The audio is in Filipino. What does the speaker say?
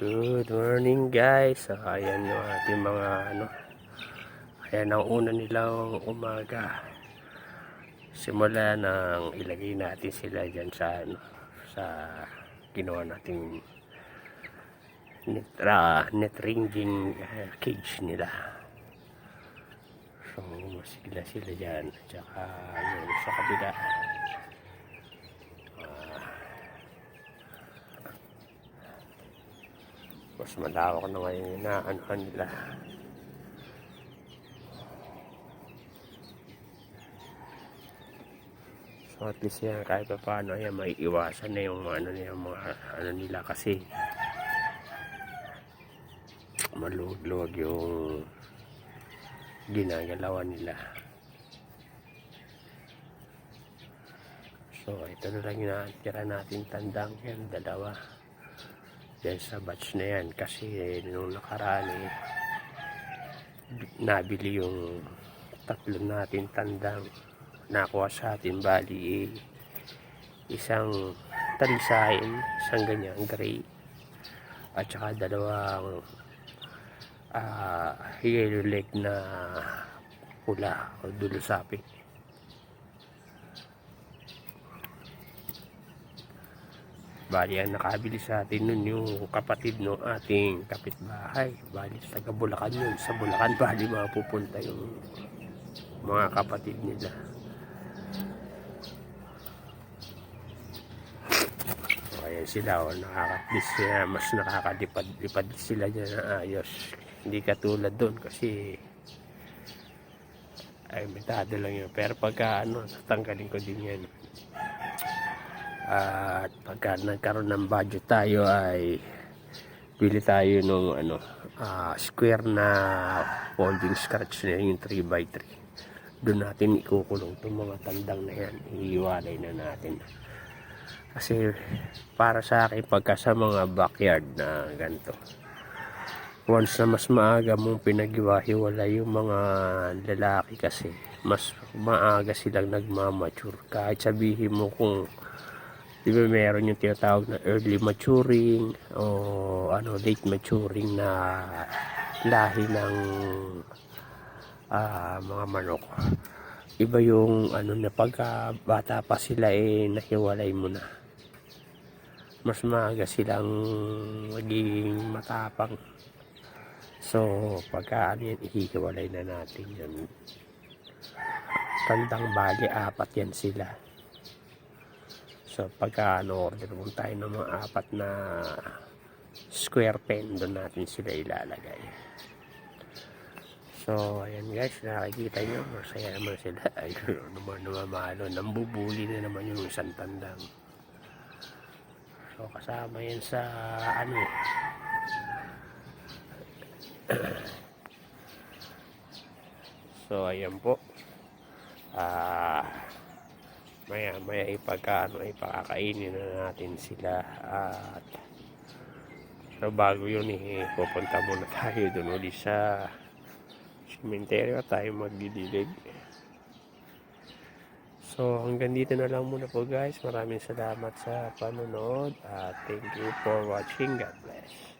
Good morning guys. So, ayan yung ating mga ano. Ayan ang una nilang umaga. Simula nang ilagay natin sila dyan sa ano, sa ginawa nating net, ah, net ringing ah, cage nila. So, masigla sila dyan. Tsaka yun sa kabila. Mas malawak na ngayon yung inaanuhan nila. So at least yan kahit pa paano yan may iwasan na yung ano nila mga ano nila kasi maluwag-luwag yung ginagalawan nila. So ito na lang yung nakatira natin tandang yan dalawa dyan sa batch na yan kasi eh, nung nakaraan eh, nabili yung tatlo natin tandang nakuha sa atin. Bali eh, isang talisain isang ganyan gray at saka dalawang ah yellow leg na pula o dulusapin Bali, ang nakabili sa atin nun yung kapatid ng ating kapitbahay. Bali, sa taga Bulacan yun. Sa Bulacan, bali mapupunta yung mga kapatid nila. Ayan sila, oh, nakakatlis sila, mas nakakadipad-lipad sila dyan na ayos. Hindi katulad doon kasi ay metado lang yun. Pero pagka ano, tatanggalin ko din yan. At pagka nagkaroon ng budget tayo ay pili tayo ng ano ah, square na folding scratch na yung 3x3. Doon natin ikukulong itong mga tandang na yan. Iiwalay na natin. Kasi para sa akin pagka sa mga backyard na ganito once na mas maaga mong pinaghiwa-hiwala yung mga lalaki kasi mas maaga silang nagmamature kahit sabihin mo kung Di ba meron yung tinatawag na early maturing o ano late maturing na lahi ng ah, mga manok. Iba yung ano na pagka bata pa sila eh nahiwalay mo na. Mas maaga silang magiging matapang. So, pagka ano yan, ihihiwalay na natin yan. Tandang bali, apat yan sila. So pagka ano, order mo tayo ng mga apat na square pen, doon natin sila ilalagay. So, ayan guys, nakikita nyo, masaya naman sila. Ayun, naman namamalo, nambubuli na naman yung isang tandang. So, kasama yan sa, ano, so, ayan po. Ah, maya maya ipagka ano ipakakainin na natin sila at so bago yun eh pupunta muna tayo dun ulit sa cementerio tayo magdidilig. So hanggang dito na lang muna po guys. Maraming salamat sa panonood at thank you for watching. God bless